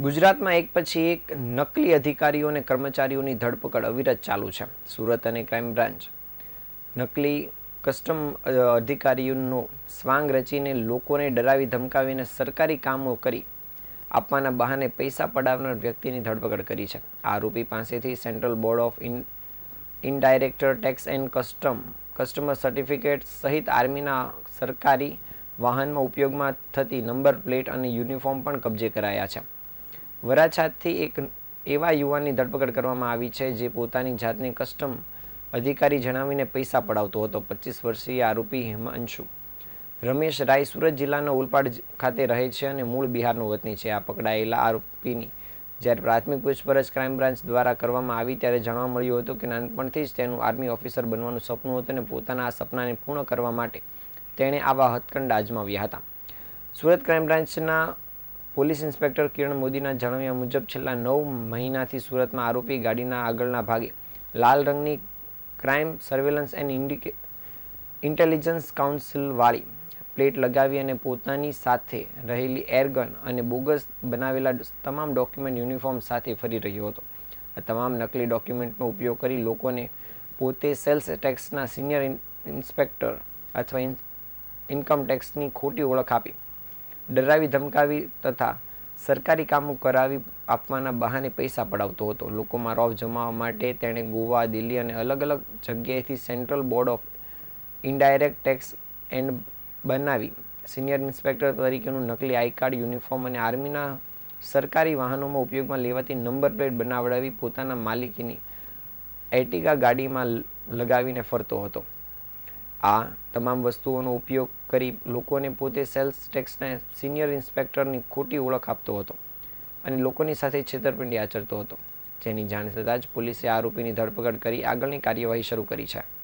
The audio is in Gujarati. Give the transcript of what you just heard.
ગુજરાતમાં એક પછી એક નકલી અધિકારીઓ અને કર્મચારીઓની ધરપકડ અવિરત ચાલુ છે. સુરત અને ક્રાઇમ બ્રાન્ચ. નકલી કસ્ટમ અધિકારીઓનો સ્વાંગ રચીને લોકોને ડરાવી ધમકાવીને સરકારી કામો કરી આપવાના બહાને પૈસા પડાવનાર વ્યક્તિની ધરપકડ કરી છે. આરોપી પાસેથી central board of in, indirect tax and custom, customer certificate સહિત આર્મીના સરકારી વાહનમાં ઉપયોગમાં થતી નંબર પ્લેટ અને યુનિફોર્મ પણ કબજે કરાયા છે. વરાછાથી એક એવા યુવાનની ધરપકડ કરવામાં આવી છે જે પોતાની જાતને કસ્ટમ અધિકારી જણાવીને પૈસા પડાવતો હતો. પચીસ વર્ષીય આરોપી હિમાંશુ. રમેશ રાય સુરત જિલ્લાના ઉલપાડ ખાતે રહે છે અને મૂળ બિહારનો વતની છે. આ પકડાયેલા આરોપીની જ્યારે પ્રાથમિક પૂછપરછ ક્રાઇમ બ્રાન્ચ દ્વારા કરવામાં આવી ત્યારે જાણવા મળ્યું હતું કે નાનપણથી જ તેનું આર્મી ઓફિસર બનવાનું સપનું હતું અને પોતાના આ સપનાને પૂર્ણ કરવા માટે તેણે આવા હથકંડ આજમાવ્યા હતા. સુરત ક્રાઇમ બ્રાન્ચના પોલીસ ઇન્સ્પેક્ટર કિરણ મોદીના જણાવ્યા મુજબ છેલ્લા નવ મહિનાથી સુરતમાં આરોપી ગાડીના આગળના ભાગે લાલ રંગની ક્રાઇમ સર્વેલન્સ એન્ડ ઇન્ડિકે, ઇન્ટેલિજન્સ કાઉન્સિલવાળી પ્લેટ લગાવી અને પોતાની સાથે રહેલી એરગન અને બોગસ બનાવેલા તમામ ડોક્યુમેન્ટ યુનિફોર્મ સાથે ફરી રહ્યો હતો. આ તમામ નકલી ડોક્યુમેન્ટનો ઉપયોગ કરી લોકોને પોતે સેલ્સ ટેક્સના સિનિયર ઇન્સ્પેક્ટર અથવા ઇન- ઇન્કમ ટેક્સની ખોટી ઓળખ આપી. ડરાવી ધમકાવી તથા સરકારી કામો કરાવી આપવાના બહાને પૈસા પડાવતો હતો. લોકોમાં રોફ જમાવવા માટે તેણે ગોવા, દિલ્હી અને અલગ અલગ જગ્યાએથી central board of indirect tax and બનાવી સિનિયર ઇન્સ્પેક્ટર તરીકેનું નકલી આઈ કાર્ડ, યુનિફોર્મ અને આર્મીના સરકારી વાહનોમાં ઉપયોગમાં લેવાતી નંબર પ્લેટ બનાવડાવી પોતાના માલિકીની એર્ટિગા ગાડીમાં લગાવીને ફરતો હતો. આ તમામ વસ્તુઓનો ઉપયોગ કરી લોકોને પોતે સેલ્સ ટેક્સના સિનિયર ઇન્સ્પેક્ટરની ખોટી ઓળખ આપતો હતો અને લોકોની સાથે છેતરપિંડી આચરતો હતો. જેની જાણ થતાં જ પોલીસે આરોપીની ધરપકડ કરી આગળની કાર્યવાહી શરૂ કરી છે.